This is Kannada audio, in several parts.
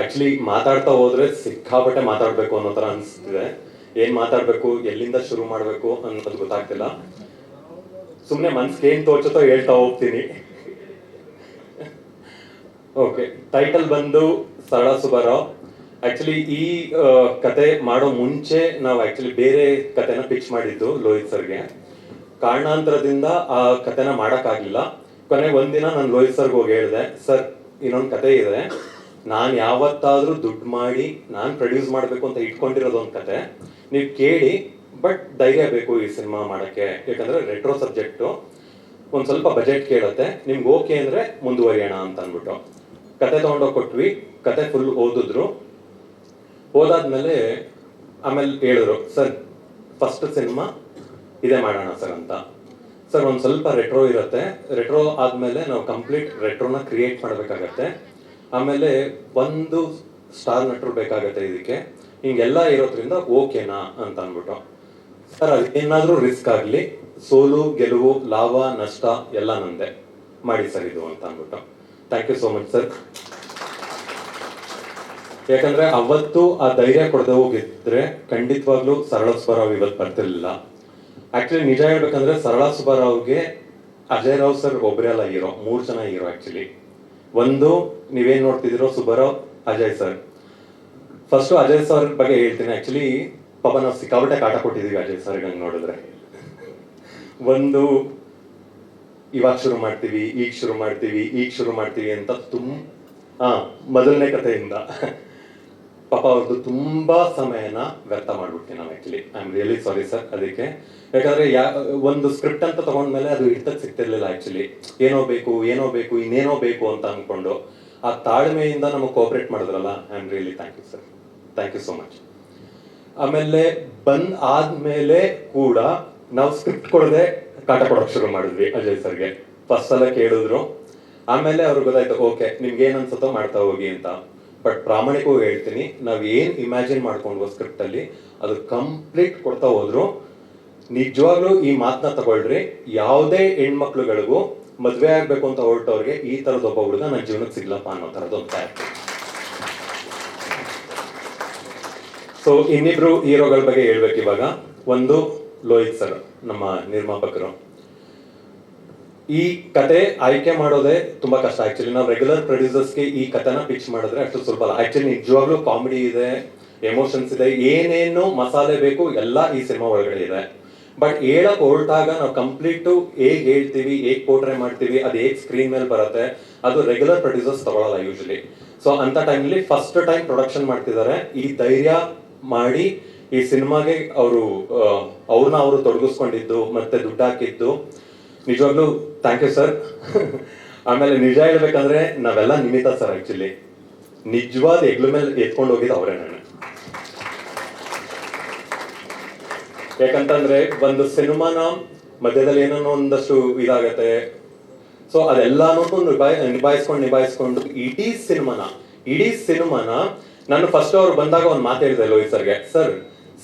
ಆಕ್ಚುಲಿ ಮಾತಾಡ್ತಾ ಹೋದ್ರೆ ಸಿಕ್ಕಾಪಟ್ಟೆ ಮಾತಾಡ್ಬೇಕು ಅನ್ನೋ ತರ ಅನ್ಸ್ತಿದೆ. ಏನ್ ಮಾತಾಡ್ಬೇಕು, ಎಲ್ಲಿಂದ ಶುರು ಮಾಡ್ಬೇಕು ಅನ್ನೋದು ಗೊತ್ತಾಗ್ತಿಲ್ಲ. ಸುಮ್ನೆ ಮನ್ಸ್ಗೆ ಏನ್ ತೋಚುತ್ತೋ ಹೇಳ್ತಾ ಹೋಗ್ತೀನಿ. ಓಕೆ ಟೈಟಲ್ ಬಂದು ಸರಳ ಸುಬ್ಬರಾವ್ ಆಕ್ಚುಲಿ ಈ ಕತೆ ಮಾಡೋ ಮುಂಚೆ ನಾವು ಆಕ್ಚುಲಿ ಬೇರೆ ಕತೆನ ಪಿಚ್ ಮಾಡಿದ್ದು ಲೋಹಿತ್ ಸರ್ಗೆ. ಕಾರಣಾಂತರದಿಂದ ಆ ಕತೆನ ಮಾಡೋಕ್ಕಾಗಲಿಲ್ಲ. ಕೊನೆಗೆ ಒಂದಿನ ನಾನು ಲೋಹಿತ್ ಸರ್ಗೆ ಹೋಗಿ ಹೇಳಿದೆ, ಸರ್, ಇನ್ನೊಂದು ಕತೆ ಇದೆ. ನಾನು ಯಾವತ್ತಾದರೂ ದುಡ್ಡು ಮಾಡಿ ನಾನು ಪ್ರೊಡ್ಯೂಸ್ ಮಾಡಬೇಕು ಅಂತ ಇಟ್ಕೊಂಡಿರೋದು ಒಂದು ಕತೆ. ನೀವು ಕೇಳಿ ಬಟ್ ಧೈರ್ಯ ಬೇಕು ಈ ಸಿನಿಮಾ ಮಾಡಕ್ಕೆ. ಯಾಕಂದ್ರೆ ರೆಟ್ರೋ ಸಬ್ಜೆಕ್ಟು ಒಂದು ಸ್ವಲ್ಪ ಬಜೆಟ್ ಕೇಳುತ್ತೆ. ನಿಮ್ಗೆ ಓಕೆ ಅಂದ್ರೆ ಮುಂದುವರಿಯೋಣ ಅಂತ ಅಂದ್ಬಿಟ್ಟು. ಕತೆ ತಗೊಂಡೋಗಿ ಕೊಟ್ವಿ, ಕತೆ ಫುಲ್ ಓದಿದ್ರು. ಓದಾದ್ಮೇಲೆ ಆಮೇಲೆ ಹೇಳಿದ್ರು, ಸರ್ ಫಸ್ಟ್ ಸಿನಿಮಾ ಇದೇ ಮಾಡೋಣ ಸರ್ ಅಂತ. ಸರ್, ಒಂದು ಸ್ವಲ್ಪ ರೆಟ್ರೋ ಇರುತ್ತೆ. ರೆಟ್ರೋ ಆದ್ಮೇಲೆ ನಾವು ಕಂಪ್ಲೀಟ್ ರೆಟ್ರೋನ ಕ್ರಿಯೇಟ್ ಮಾಡಬೇಕಾಗತ್ತೆ. ಆಮೇಲೆ ಒಂದು ಸ್ಟಾರ್ ನಟರು ಬೇಕಾಗತ್ತೆ ಇದಕ್ಕೆ. ಹಿಂಗೆಲ್ಲ ಇರೋದ್ರಿಂದ ಓಕೆನಾ ಅಂತ ಅಂದ್ಬಿಟ್ಟು. ಸರ್ ಏನಾದ್ರೂ ರಿಸ್ಕ್ ಆಗಲಿ, ಸೋಲು, ಗೆಲುವು, ಲಾಭ, ನಷ್ಟ ಎಲ್ಲ ನಂದೆ. ಮಾಡಿ ಸರ್ ಇದು ಅಂತ ಅಂದ್ಬಿಟ್ಟು. Thank you so much sir ಯಾಕಂದ್ರೆ ಅವತ್ತು ಆ ಧೈರ್ಯ ಕೊಡದೆ ಹೋಗಿದ್ರೆ ಖಂಡಿತವಾಗ್ಲೂ ಸರಳ ಸುಬ್ಬರಾವ್ ಇವತ್ತು ಬರ್ತಿರ್ಲಿಲ್ಲ. ಆಕ್ಚುಲಿ ನಿಜ ಹೇಳ್ಬೇಕಂದ್ರೆ ಸರಳ ಸುಬ್ಬರಾವ್ಗೆ ಅಜಯ್ ರಾವ್ ಸರ್ ಒಬ್ಬರೇ ಅಲ್ಲ ಹೀರೋ ಮೂರ್ ಜನ ಹೀರೋ ಆಕ್ಚುಲಿ ಒಂದು, ನೀವೇನ್ ನೋಡ್ತಿದ್ದೀರೋ Subbarao, Ajay sir. First Ajay sir ಬಗ್ಗೆ ಹೇಳ್ತೀನಿ ಆಕ್ಚುಲಿ ಪಾಪ ನಾವು ಸಿಕ್ಕಾಬಿಟ್ಟೆ ಕಾಟ ಕೊಟ್ಟಿದೀವಿ ಅಜಯ್ ಸರ್ ಹಂಗೆ ನೋಡಿದ್ರೆ. ಒಂದು, ಇವಾಗ ಶುರು ಮಾಡ್ತೀವಿ, ಈಗ ಶುರು ಮಾಡ್ತೀವಿ, ಈಗ ಶುರು ಮಾಡ್ತೀವಿ ಅಂತ ತುಂಬ ಹಾ ಮೊದಲನೇ ಕಥೆಯಿಂದ. ಪಾಪ ಅವ್ರದ್ದು ತುಂಬಾ ಸಮಯನ ವ್ಯರ್ಥ ಮಾಡ್ಬಿಡ್ತೀನಿ ನಾವು actually I am really sorry sir ಅದಕ್ಕೆ ಯಾಕಂದ್ರೆ ಯಾ, ಒಂದು ಸ್ಕ್ರಿಪ್ಟ್ ಅಂತ ತಗೊಂಡ್ಮೇಲೆ ಅದು ಹಿಡ್ತಕ್ಕೆ ಸಿಗ್ತಿರ್ಲಿಲ್ಲ ಆಕ್ಚುಲಿ ಏನೋ ಬೇಕು ಏನೋ ಬೇಕು, ಇನ್ನೇನೋ ಬೇಕು ಅಂತ ಅನ್ಕೊಂಡು ಆ ತಾಳ್ಮೆಯಿಂದ ನಮಗೆ ಕೋಆಪರೇಟ್ ಮಾಡಿದ್ರಲ್ಲ I am really thank you sir thank you so much ಆಮೇಲೆ ಬಂದ್ ಆದ್ಮೇಲೆ ಕೂಡ ನಾವು ಸ್ಕ್ರಿಪ್ಟ್ ಕೊಡದೆ ಕಾಟ ಕೊಡೋಕೆ ಶುರು ಮಾಡಿದ್ವಿ ಅಜಯ್ ಸರ್ಗೆ. ಫಸ್ಟ್ ಸಲ ಕೇಳಿದ್ರು. ಆಮೇಲೆ ಅವ್ರಿಗೆ ಗೊತ್ತಾಯ್ತು ಓಕೆ ನಿಮ್ಗೆ ಏನ್ ಅನ್ಸುತ್ತೋ ಮಾಡ್ತಾ ಹೋಗಿ ಅಂತ. ಬಟ್ ಪ್ರಾಮಾಣಿಕವಾಗಿ ಹೇಳ್ತೀನಿ, ನಾವು ಏನು ಇಮ್ಯಾಜಿನ್ ಮಾಡ್ಕೊಂಡು ಸ್ಕ್ರಿಪ್ಟ್ ಅಲ್ಲಿ, ಅದು ಕಂಪ್ಲೀಟ್ ಕೊಡ್ತಾ ಹೋದ್ರು, ನಿಜವಾಗ್ಲೂ ಈ ಮಾತನ್ನ ತಗೊಳ್ರಿ, ಯಾವುದೇ ಹೆಣ್ಮಕ್ಳುಗಳಿಗೂ ಮದುವೆ ಆಗ್ಬೇಕು ಅಂತ ಹೊರಟವ್ರಿಗೆ ಈ ತರದ ಒಬ್ಬ ಹುಡುಗ ನನ್ನ ಜೀವನಕ್ಕೆ ಸಿಗ್ಲಪ್ಪ ಅನ್ನೋ ತರದೊಂದು ಕ್ಯಾರೆಕ್ಟರ್ ಸೊ ಇನ್ನಿಬ್ರು ಹೀರೋಗಳ ಬಗ್ಗೆ ಹೇಳ್ಬೇಕು ಇವಾಗ. ಒಂದು ಲೋಹಿತ್ ಸರ್, ನಮ್ಮ ನಿರ್ಮಾಪಕರು. ಈ ಕತೆ ಆಯ್ಕೆ ಮಾಡೋದೇ ತುಂಬಾ ಕಷ್ಟ. ಆಕ್ಚುಲಿ ನಾವು ರೆಗ್ಯುಲರ್ ಪ್ರೊಡ್ಯೂಸರ್ಸ್ಗೆ ಈ ಕಥೆನ ಪಿಚ್ ಮಾಡಿದ್ರೆ ಅಷ್ಟು ಸ್ವಲ್ಪ ಅಲ್ಲ. ಆಕ್ಚುಲಿ ನಿಜವಾಗ್ಲೂ ಕಾಮಿಡಿ ಇದೆ ಎಮೋಷನ್ಸ್ ಇದೆ, ಏನೇನು ಮಸಾಲೆ ಬೇಕು, ಎಲ್ಲ ಈ ಸಿನಿಮಾ ಒಳಗಡೆ ಇದೆ. ಬಟ್ ಹೇಳಕ್ ಹೊರಟಾಗ ನಾವು ಕಂಪ್ಲೀಟ್ ಹೇಗ್ ಹೇಳ್ತೀವಿ, ಹೇಗ್ ಪೋರ್ಟ್ರೇ ಮಾಡ್ತೀವಿ, ಅದು ಹೇಗ್ ಸ್ಕ್ರೀನ್ ಮೇಲೆ ಬರುತ್ತೆ, ಅದು ರೆಗ್ಯುಲರ್ ಪ್ರೊಡ್ಯೂಸರ್ಸ್ ತಗೊಳಲ್ಲ ಯೂಶಲಿ ಸೊ ಅಂತ ಟೈಮ್ಲಿ ಫಸ್ಟ್ ಟೈಮ್ ಪ್ರೊಡಕ್ಷನ್ ಮಾಡ್ತಿದ್ದಾರೆ ಈ ಧೈರ್ಯ ಮಾಡಿ ಈ ಸಿನಿಮಾಗೆ ಅವರು ಅವ್ರನ್ನ ಅವರು ತೊಡಗಿಸ್ಕೊಂಡಿದ್ದು, ಮತ್ತೆ ದುಡ್ಡು ಹಾಕಿದ್ದು ನಿಜವಾಗ್ಲೂ ಥ್ಯಾಂಕ್ ಯು ಸರ್ ಆಮೇಲೆ ನಿಜ ಹೇಳ್ಬೇಕಂದ್ರೆ ನಾವೆಲ್ಲ ನಿಮಿತ್ತ ಸರ್ ಆಕ್ಚುಲಿ ನಿಜವಾದ ಹೆಗ್ಲು ಮೇಲೆ ಎತ್ಕೊಂಡು ಹೋಗಿದ್ದು ಅವರೇ ನಾನು. ಯಾಕಂತಂದ್ರೆ ಒಂದು ಸಿನಿಮಾನ ಮಧ್ಯದಲ್ಲಿ ಏನೋ ಒಂದಷ್ಟು ಇದಾಗತ್ತೆ. ಸೊ ಅದೆಲ್ಲಾನು ನಿಭಾಯ್, ನಿಭಾಯಿಸ್ಕೊಂಡು ನಿಭಾಯಿಸ್ಕೊಂಡು ಇಡೀ ಸಿನಿಮಾನ ಇಡೀ ಸಿನಿಮಾನ ನಾನು ಫಸ್ಟ್ ಅವ್ರು ಬಂದಾಗ ಒಂದು ಮಾತು ಹೇಳಿದೆ ಲೋಹಿತ್ ಸರ್ಗೆ ಸರ್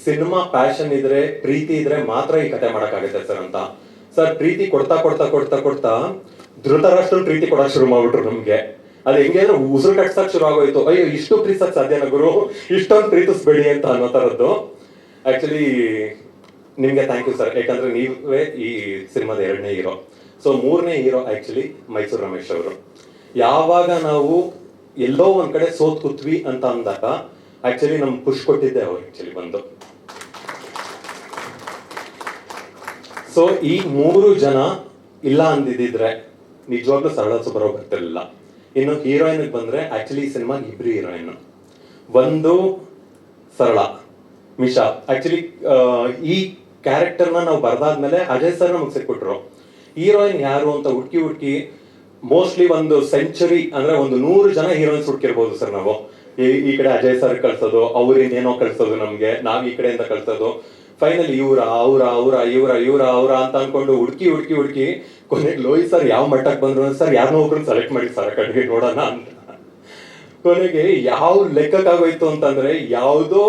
ಸಿನಿಮಾ ಪ್ಯಾಷನ್ ಇದ್ರೆ, ಪ್ರೀತಿ ಇದ್ರೆ ಮಾತ್ರ ಈ ಕತೆ ಮಾಡಕ್ಕಾಗತ್ತೆ ಸರ್ ಅಂತ. ಸರ್, ಪ್ರೀತಿ ಕೊಡ್ತಾ ಕೊಡ್ತಾ ಕೊಡ್ತಾ ಕೊಡ್ತಾ ಧೃತರಾಷ್ಟ್ರ ಪ್ರೀತಿ ಕೊಡಕ್ ಶುರು ಮಾಡ್ಬಿಟ್ರು ನಮ್ಗೆ. ಅದ್ ಹೆಂಗೆ ಉಸಿರು ಕಟ್ಸಕ್ ಶುರು ಆಗೋಯ್ತು. ಅಯ್ಯೋ, ಇಷ್ಟು ಪ್ರೀತಿಸಕ್ ಸಾಧ್ಯನ ಗುರು. ಇಷ್ಟೊಂದು ಪ್ರೀತಿಸ್ಬೇಡಿ ಅಂತ ಅನ್ನೋ ತರದ್ದು ಆಕ್ಚುಲಿ ನಿಮ್ಗೆ ಥ್ಯಾಂಕ್ ಯು ಸರ್ ಯಾಕಂದ್ರೆ ನೀವೇ ಈ ಸಿನಿಮಾದ ಎರಡನೇ ಹೀರೋ. ಸೊ ಮೂರನೇ ಹೀರೋ ಆಕ್ಚುಲಿ ಮೈಸೂರು ರಮೇಶ್ ಅವರು. ಯಾವಾಗ ನಾವು ಎಲ್ಲೋ ಒಂದ್ ಕಡೆ ಸೋತ್ ಕೂತ್ವಿ ಅಂತ ಅಂದಾಗ ಆಕ್ಚುಲಿ ನಮ್ ಪುಷ್ ಕೊಟ್ಟಿದ್ದೆ ಅವ್ರು ಆಕ್ಚುಲಿ ಬಂದು. ಸೊ ಈ ಮೂರು ಜನ ಇಲ್ಲ ಅಂದಿದ್ರೆ ನಿಜವಾಗ್ಲೂ ಸರಳ ಸುಬ್ಬರಾವ್ ಬರ್ತಿರ್ಲಿಲ್ಲ ಇನ್ನು ಹೀರೋಯಿನ್ ಬಂದ್ರೆ ಆಕ್ಚುಲಿ ಸಿನಿಮಾ ಇಬ್ರು ಹೀರೋಯಿನ್ ಒಂದು ಸರಳ, ಮಿಶಾ. ಆಕ್ಚುಲಿ ಈ ಕ್ಯಾರೆಕ್ಟರ್ನ ನಾವು ಬರ್ದಾದ್ಮೇಲೆ ಅಜಯ್ ಸರ್ ನಮಗೆ ಸಿಕ್ಬಿಟ್ರು. ಹೀರೋಯಿನ್ ಯಾರು ಅಂತ ಹುಡ್ಕಿ ಹುಡ್ಕಿ ಮೋಸ್ಟ್ಲಿ ಒಂದು ಸೆಂಚುರಿ ಅಂದ್ರೆ ಒಂದು ನೂರು ಜನ ಹೀರೋಯಿನ್ಸ್ ಹುಡ್ಕಿರ್ಬೋದು ಸರ್ ನಾವು. ಈ- ಕಡೆ ಅಜಯ್ ಸರ್ ಕಳ್ಸೋದು, ಅವ್ರ ಇನ್ನೇನೋ ಕಳ್ಸೋದು ನಮ್ಗೆ, ನಾವ್ ಈ ಕಡೆಯಿಂದ ಕಳ್ಸೋದು. ಫೈನಲ್ ಇವ್ರ, ಅವ್ರ ಅವ್ರ, ಇವ್ರ ಇವ್ರ, ಅವ್ರ ಅಂತ ಅನ್ಕೊಂಡು ಹುಡ್ಕಿ ಹುಡ್ಕಿ ಹುಡ್ಕಿ ಕೊನೆಗೆ ಲೋಹಿತ್ ಸರ್ ಯಾವ ಮಟ್ಟಕ್ಕೆ ಬಂದ್ರು ಸರ್ ಯಾರನ್ನೋ ಒಬ್ರನ್ನ ಸೆಲೆಕ್ಟ್ ಮಾಡಿ ಸರ್ ಕಡೆಗೆ ನೋಡೋಣ ಅಂತ. ಕೊನೆಗೆ ಯಾವ ಲೆಕ್ಕಕ್ಕಾಗೋಯ್ತು ಅಂತಂದ್ರೆ, ಯಾವುದೋ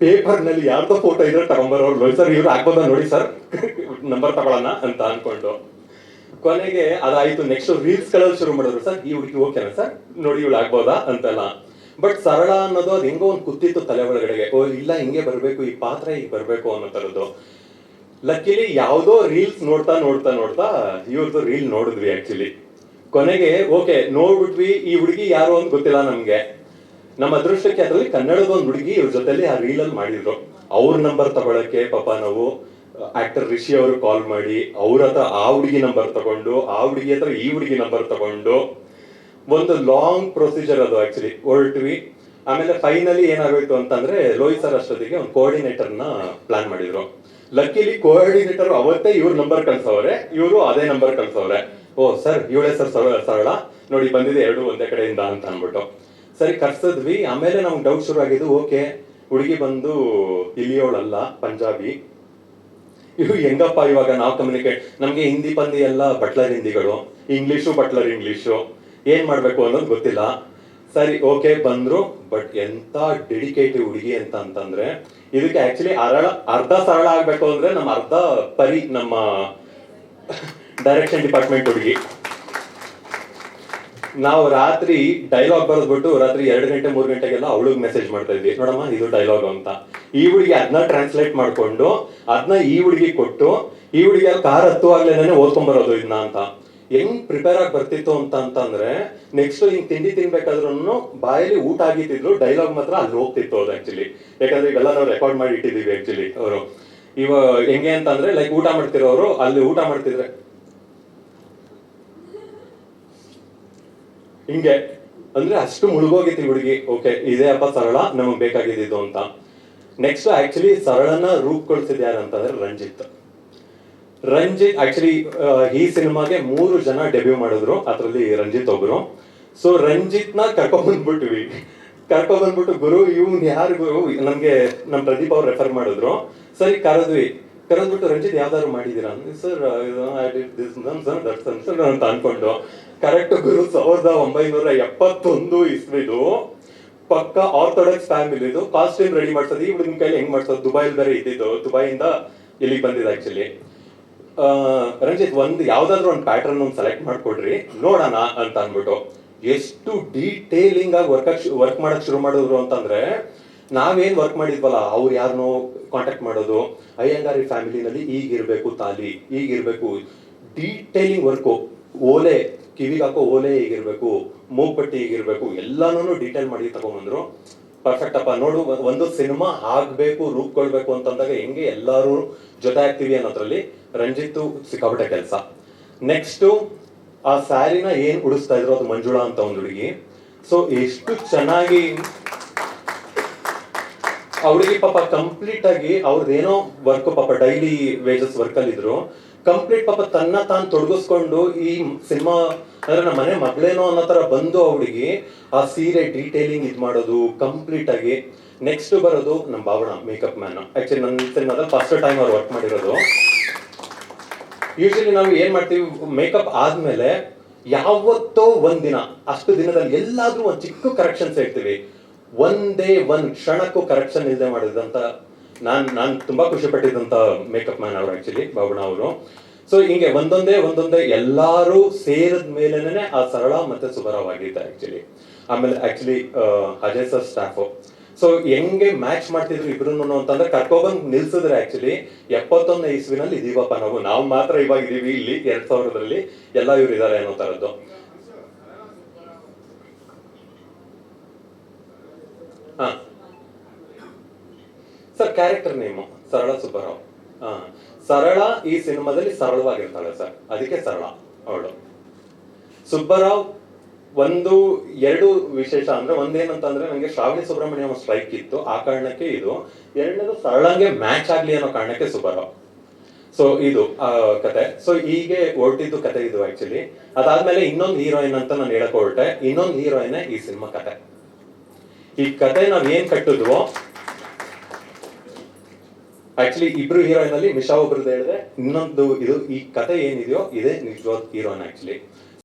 ಪೇಪರ್ನಲ್ಲಿ ಯಾರ್ದೋ ಫೋಟೋ ಇದ್ರೆ ತಗೊಂಬರೋರು ಲೋಹಿತ್ ಸರ್ ಇವ್ರು ಆಗ್ಬೋದಾ ನೋಡಿ ಸರ್ ನಂಬರ್ ತಗೊಳ್ಳೋಣ ಅಂತ ಅನ್ಕೊಂಡು. ಕೊನೆಗೆ ಅದಾಯ್ತು ನೆಕ್ಸ್ಟ್ ರೀಲ್ಸ್ಗಳಲ್ಲಿ ಶುರು ಮಾಡಿದ್ರು. ಸರ್ ಈ ಹುಡುಗಿ ಓಕೆನಾ ಸರ್ ನೋಡಿ, ಇವಳು ಆಗ್ಬೋದಾ ಅಂತೆಲ್ಲ. ಬಟ್ ಸರಳ ಅನ್ನೋದು ಅದು ಹೆಂಗೋ ಒಂದು ಕುತ್ತಿತ್ತು ತಲೆ ಒಳಗಡೆಗೆ. ಓ, ಇಲ್ಲ, ಹಿಂಗೆ ಬರ್ಬೇಕು, ಈ ಪಾತ್ರ ಈಗ ಬರ್ಬೇಕು ಅನ್ನೋ ತರದ್ದು ಲಕ್ಕಿಲಿ ಯಾವುದೋ ರೀಲ್ಸ್ ನೋಡ್ತಾ ನೋಡ್ತಾ ನೋಡ್ತಾ ಇವ್ರದ್ದು ರೀಲ್ ನೋಡಿದ್ವಿ ಆಕ್ಚುಲಿ ಕೊನೆಗೆ ಓಕೆ ನೋಡ್ಬಿಟ್ವಿ, ಈ ಹುಡುಗಿ ಯಾರು ಅಂತ ಗೊತ್ತಿಲ್ಲ ನಮ್ಗೆ. ನಮ್ಮ ಅದೃಷ್ಟಕ್ಕೆ ಅದರಲ್ಲಿ ಕನ್ನಡದ ಒಂದು ಹುಡುಗಿ ಇವ್ರ ಜೊತೆಲಿ ಆ ರೀಲ್ ಅಲ್ಲಿ ಮಾಡಿದ್ರು. ಅವ್ರ ನಂಬರ್ ತಗೊಳಕ್ಕೆ ಪಾಪ ನಾವು ಆಕ್ಟರ್ ರಿಷಿ ಅವರು ಕಾಲ್ ಮಾಡಿ, ಅವ್ರ ಹತ್ರ ಆ ಹುಡುಗಿ ನಂಬರ್ ತಗೊಂಡು, ಆ ಹುಡುಗಿ ಹತ್ರ ಈ ಹುಡುಗಿ ನಂಬರ್ ತಗೊಂಡು ಒಂದು ಲಾಂಗ್ ಪ್ರೊಸೀಜರ್ ಅದು ಆಕ್ಚುಲಿ ಹೊರಟ್ವಿ ಆಮೇಲೆ ಫೈನಲಿ ಏನಾಗೋಯ್ತು ಅಂತಂದ್ರೆ ರೋಹಿತ್ ಸರ್ ಅಷ್ಟೊತ್ತಿಗೆ ಒಂದು ಕೋಆರ್ಡಿನೇಟರ್ನ ಪ್ಲಾನ್ ಮಾಡಿದ್ರು. ಲಕ್ಕಿಲಿ ಕೋಆರ್ಡಿನೇಟರ್ ಅವತ್ತೇ ಇವ್ರ ನಂಬರ್ ಕಳ್ಸವ್ರೆ, ಇವರು ಅದೇ ನಂಬರ್ ಕಳ್ಸವ್ರೆ. ಓ ಸರ್ ಇವಳೇ ಸರ್, ಸರಳ? ನೋಡಿ, ಬಂದಿದೆ ಎರಡು ಒಂದೇ ಕಡೆಯಿಂದ ಅಂತ ಅನ್ಬಿಟ್ಟು ಸರಿ, ಕರ್ಸದ್ವಿ. ಆಮೇಲೆ ನಮ್ಗೆ ಡೌಟ್ ಶುರು ಆಗಿದ್ದು ಓಕೆ, ಹುಡುಗಿ ಬಂದು ಇಲ್ಲಿಯವಳಲ್ಲ, ಪಂಜಾಬಿ. ಇವು ಹೆಂಗಪ್ಪ ಇವಾಗ ನಾವು ಕಮ್ಯುನಿಕೇಟ್ ನಮ್ಗೆ ಹಿಂದಿ, ಪಂದಿ ಎಲ್ಲ ಬಟ್ಲರ್ ಹಿಂದಿಗಳು. ಇಂಗ್ಲಿಷು ಬಟ್ಲರ್ ಇಂಗ್ಲಿಷು ಏನ್ ಮಾಡ್ಬೇಕು ಅನ್ನೋದು ಗೊತ್ತಿಲ್ಲ. ಸರಿ, ಓಕೆ, ಬಂದ್ರು, ಬಟ್ ಎಂತ ಡೆಡಿಕೇಟಿವ್ ಹುಡುಗಿ ಅಂತ ಅಂತಂದ್ರೆ, ಇದಕ್ಕೆ ಆಕ್ಚುಲಿ ಅರಳ, ಅರ್ಧ ಸರಳ ಆಗ್ಬೇಕು ಅಂದ್ರೆ ನಮ್ಮ ಅರ್ಧ ಪರಿ ನಮ್ಮ ಡೈರೆಕ್ಷನ್ ಡಿಪಾರ್ಟ್ಮೆಂಟ್ ಹುಡುಗಿ. ನಾವು ರಾತ್ರಿ ಡೈಲಾಗ್ ಬರೆದ್ಬಿಟ್ಟು ರಾತ್ರಿ ಎರಡು ಗಂಟೆ, ಮೂರು ಗಂಟೆಗೆಲ್ಲ ಅವಳಿಗೆ ಮೆಸೇಜ್ ಮಾಡ್ತಾ ಇದ್ವಿ. ನೋಡಮ್ಮ, ಇದು ಡೈಲಾಗ್ ಅಂತ. ಈ ಹುಡುಗಿ ಅದನ್ನ ಟ್ರಾನ್ಸ್ಲೇಟ್ ಮಾಡ್ಕೊಂಡು ಅದನ್ನ ಈ ಹುಡುಗಿ ಕೊಟ್ಟು, ಈ ಹುಡುಗಿ ಕಾರ್ ಹತ್ತುವಾಗ್ಲೇನೆ ಓದ್ಕೊಂಡ್ ಬರೋದು ಇದನ್ನ ಅಂತ. ಹೆಂಗ್ ಪ್ರಿಪೇರ್ ಆಗಿ ಬರ್ತಿತ್ತು ಅಂತ ಅಂತಂದ್ರೆ ನೆಕ್ಸ್ಟ್ ಹಿಂಗ್ ತಿಂಡಿ ತಿನ್ಬೇಕಾದ್ರೂ ಬಾಯಲ್ಲಿ ಊಟ ಆಗಿತ್ತಿದ್ರು ಡೈಲಾಗ್ ಮಾತ್ರ ಅಲ್ಲಿ ಹೋಗ್ತಿತ್ತು ಅದು ಆಕ್ಚುಲಿ ಯಾಕಂದ್ರೆ ಇವೆಲ್ಲ ನಾವು ರೆಕಾರ್ಡ್ ಮಾಡಿ ಇಟ್ಟಿದೀವಿ ಆಕ್ಚುಲಿ ಅವರು. ಇವ ಹೆಂಗೆ ಅಂತಂದ್ರೆ ಲೈಕ್ ಊಟ ಮಾಡ್ತಿರೋರು, ಅಲ್ಲಿ ಊಟ ಮಾಡ್ತಿದ್ರೆ. ಹಿಂಗೆ. ಅಂದ್ರೆ ಅಷ್ಟು ಮುಳುಗೋಗಿತ್ತು ಹುಡುಗಿ. ಓಕೆ ಇದೇ ಅಪ್ಪ ಸರಳ, ನಮಗ್ ಬೇಕಾಗಿದ್ದು ಅಂತ. ನೆಕ್ಸ್ಟ್ ಆಕ್ಚುಲಿ ಸರಳನ ರೂಪ್ ಯಾರು ಅಂತಂದ್ರೆ ರಂಜಿತ್. ರಂಜಿತ್ ಆಕ್ಚುಲಿ ಈ ಸಿನಿಮಾಗೆ ಮೂರು ಜನ ಡೆಬ್ಯೂ ಮಾಡಿದ್ರು. ಅದ್ರಲ್ಲಿ ರಂಜಿತ್ ಒಬ್ರು. ಸೊ ರಂಜಿತ್ನ ಕರ್ಕೊಂಡ್ಬಂದ್ಬಿಟ್ವಿ ಬಂದ್ಬಿಟ್ವಿ. ಕರ್ಕೊಂಡ್ ಬಂದ್ಬಿಟ್ಟು ಗುರು, ಇವ್ನ್ ಯಾರು ಗುರು? ನಮ್ಗೆ ನಮ್ ಪ್ರದೀಪ್ ಅವ್ರು ರೆಫರ್ ಮಾಡಿದ್ರು. ಸರಿ, ಕರೆದ್ವಿ. ಕರೆದ್ಬಿಟ್ಟು ರಂಜಿತ್ ಯಾವ್ದಾದ್ರು ಮಾಡಿದೀರಾ? ಸರ್ ಅಂತ ಅನ್ಕೊಂಡು ಕರೆಕ್ಟ್ ಗುರು, ಸಾವಿರದ ಒಂಬೈನೂರ ಎಪ್ಪತ್ತೊಂದು ಇಸ್ವಿದು. ಪಕ್ಕ ಆರ್ಥೋಡಾಕ್ಸ್ ಫ್ಯಾಮಿಲಿ ಕಾಸ್ಟ್ಯೂಮ್ ರೆಡಿ ಮಾಡ್ಸೋದು. ಈ ನಿಮ್ ಕೈಲಿ ಹೆಂಗ್ ಮಾಡ್ಸೋದು? ದುಬೈಲ್ ಬೇರೆ ಇದ್ದಿದ್ದು. ದುಬೈಯಿಂದ ಇಲ್ಲಿಗೆ ಬಂದಿದೆ ಆಕ್ಚುಲಿ ರಂಜಿತ್, ಒಂದು ಯಾವ್ದಾದ್ರು ಒಂದು ಪ್ಯಾಟರ್ನ್ ಒಂದು ಸೆಲೆಕ್ಟ್ ಮಾಡ್ಕೊಡ್ರಿ. ನೋಡೋಣ ಅಂತ ಅಂದ್ಬಿಟ್ಟು. ಎಷ್ಟು ಡೀಟೇಲಿಂಗ್ ಆಗಿ ವರ್ಕ್ ವರ್ಕ್ ಮಾಡಕ್ ಶುರು ಮಾಡಿದ್ರು ಅಂತಂದ್ರೆ, ನಾವೇನ್ ವರ್ಕ್ ಮಾಡಿದ್ವಲ್ಲ, ಅವ್ರು ಯಾರನ್ನೋ ಕಾಂಟ್ಯಾಕ್ಟ್ ಮಾಡೋದು. ಅಯ್ಯಂಗಾರಿ ಫ್ಯಾಮಿಲಿನಲ್ಲಿ ಈಗಿರ್ಬೇಕು ತಾಲಿ ಈಗಿರ್ಬೇಕು ಡೀಟೇಲಿಂಗ್ ವರ್ಕು ಓಲೆ ಕಿವಿಗೆ ಹಾಕೋ ಓಲೆ ಹೀಗಿರ್ಬೇಕು ಮೂಗ್ಪಟ್ಟಿ ಹೀಗಿರ್ಬೇಕು ಎಲ್ಲಾನು ಡೀಟೇಲ್ ಮಾಡಿ ತಗೊಂಬಂದ್ರು. ಪರ್ಫೆಕ್ಟ್ ಅಪ್ಪ ನೋಡು ಒಂದು ಸಿನಿಮಾ ಆಗ್ಬೇಕು, ರೂಪ್ಕೊಳ್ಬೇಕು ಅಂತಂದಾಗ ಹೆಂಗೆ ಎಲ್ಲಾರು ಜೊತೆ ಆಗ್ತೀವಿ ಅನ್ನೋದ್ರಲ್ಲಿ ರಂಜಿತ್ ಸಿಕ್ಕಾಬಿಟ್ಟೆ ಕೆಲಸ. ನೆಕ್ಸ್ಟ್ ಆ ಸ್ಯಾರಿನ ಏನ್ ಉಡಿಸ್ತಾ ಇದ್ರು ಅದು ಮಂಜುಳಾ ಅಂತ ಒಂದು ಹುಡುಗಿ. ಸೊ ಎಷ್ಟು ಚೆನ್ನಾಗಿ ಹುಡುಗಿ ಪಾಪ ಕಂಪ್ಲೀಟ್ ಆಗಿ ಅವ್ರದ್ದೇನೋ ವರ್ಕ್ ಪಾಪ ಡೈಲಿ ವೇಜಸ್ ವರ್ಕ್ ಅಲ್ಲಿ ಇದ್ರು ಕಂಪ್ಲೀಟ್ ಪಾಪ ತನ್ನ ತಾನು ತೊಡಗಿಸ್ಕೊಂಡು ಈ ಸಿನಿಮಾ, ಅಂದ್ರೆ ನಮ್ಮ ಮನೆ ಮಗಳೇನೋ ಅನ್ನೋ ತರ ಬಂದು ಅವಳಿಗೆ ಆ ಸೀರೆ ಡೀಟೇಲಿಂಗ್ ಇದು ಮಾಡೋದು ಕಂಪ್ಲೀಟ್ ಆಗಿ ನೆಕ್ಸ್ಟ್ ಬರೋದು ನಮ್ಮ ಭಾವಣ ಮೇಕಪ್ ಮ್ಯಾನ್ ಆಕ್ಚುಲಿ ನನ್ನ ಸಿನಿಮಾದಲ್ಲಿ ಫಸ್ಟ್ ಟೈಮ್ ಅವ್ರು ವರ್ಕ್ ಮಾಡಿರೋದು. ಯೂಶಲಿ ನಾವು ಏನ್ ಮಾಡ್ತೀವಿ ಮೇಕಪ್ ಆದ್ಮೇಲೆ ಯಾವತ್ತೋ ಒಂದಿನ ಅಷ್ಟು ದಿನದಲ್ಲಿ ಎಲ್ಲಾದ್ರೂ ಒಂದು ಚಿಕ್ಕ ಕರೆಕ್ಷನ್ಸ್ ಇರ್ತೀವಿ ಒಂದೇ ಒಂದ್ ಕ್ಷಣಕ್ಕೂ ಕರೆಕ್ಷನ್ ಇಲ್ಲದೆ ಮಾಡಿದಂತ ನಾನ್, ನಾನು ತುಂಬಾ ಖುಷಿ ಪಟ್ಟಿದ್ದಂತ ಮೇಕಪ್ ಮ್ಯಾನ್ ಅವರು ಆಕ್ಚುಲಿ ಬಾಬುಣ ಅವರು. ಸೊ ಹಿಂಗೆ ಒಂದೊಂದೇ ಒಂದೊಂದೇ ಎಲ್ಲರೂ ಸೇರಿದ ಮೇಲೇನೆ ಆ ಸರಳ ಮತ್ತೆ ಸುಬರವಾಗಿದ್ದ ಆಕ್ಚುಲಿ ಆಮೇಲೆ actually Ajay sir staff so ಹೆಂಗೆ ಮ್ಯಾಚ್ ಮಾಡ್ತಿದ್ರು ಇಬ್ರು ಅಂತಂದ್ರೆ ಕರ್ಕೊಬಂದು ನಿಲ್ಸಿದ್ರೆ ಆಕ್ಚುಲಿ ಎಪ್ಪತ್ತೊಂದನೇ ಇಸ್ವಿನಲ್ಲಿ ಇದೀವಪ್ಪ ನಾವು ನಾವು ಮಾತ್ರ ಇವಾಗ ಇದೀವಿ ಇಲ್ಲಿ ಎರಡ್ ಸಾವಿರದಲ್ಲಿ ಎಲ್ಲ ಇವ್ರು ಇದಾರೆ ಅನ್ನೋ ತರದ್ದು. ಕ್ಯಾರೆಕ್ಟರ್ ನೇಮ್ ಸರಳ ಸುಬ್ಬರಾವ್. ಸರಳ ಈ ಸಿನಿಮಾದಲ್ಲಿ ಸರಳವಾಗಿರ್ತಾಳೆ ಸರ್. ಅದಕ್ಕೆ ಸರಳ ಅವಳು. ಸುಬ್ಬರಾವ್ ಒಂದು, ಎರಡು ವಿಶೇಷ ಅಂದ್ರೆ ಒಂದೇನಂತಂದ್ರೆ ನಂಗೆ ಶ್ರಾವಣಿ ಸುಬ್ರಹ್ಮಣ್ಯಂ ಸ್ಟ್ರೈಕ್ ಇತ್ತು. ಆ ಕಾರಣಕ್ಕೆ ಇದು ಎರಡನೇದು ಸರಳಂಗೆ ಮ್ಯಾಚ್ ಆಗ್ಲಿ ಅನ್ನೋ ಕಾರಣಕ್ಕೆ ಸುಬ್ಬರಾವ್. ಸೊ ಇದು ಕತೆ. ಸೊ ಹೀಗೆ ಹೊರಟಿದ್ದು ಕತೆ ಇದು ಆಕ್ಚುಲಿ ಅದಾದ್ಮೇಲೆ ಇನ್ನೊಂದು ಹೀರೋಯಿನ್ ಅಂತ ನಾನು ಹೇಳಕ್ ಹೊರಟೆ. ಇನ್ನೊಂದು ಹೀರೋಯಿನ್ ಈ ಸಿನಿಮಾ ಕತೆ. ಈ ಕತೆ ನಾವ್ ಏನ್ ಕಟ್ಟಿದ್ವೋ ಆಕ್ಚುಲಿ ಇಬ್ರು ಹೀರೋಯಿನ್ ಅಲ್ಲಿ ಮಿಶಾ ಒಬ್ರದ್ದು ಹೇಳಿದ್ರೆ ಇನ್ನೊಂದು ಇದು ಈ ಕತೆ ಏನಿದೆಯೋ, ಇದೇ ನಿಜವಾದ ಹೀರೋಯಿನ್ ಆಕ್ಚುಲಿ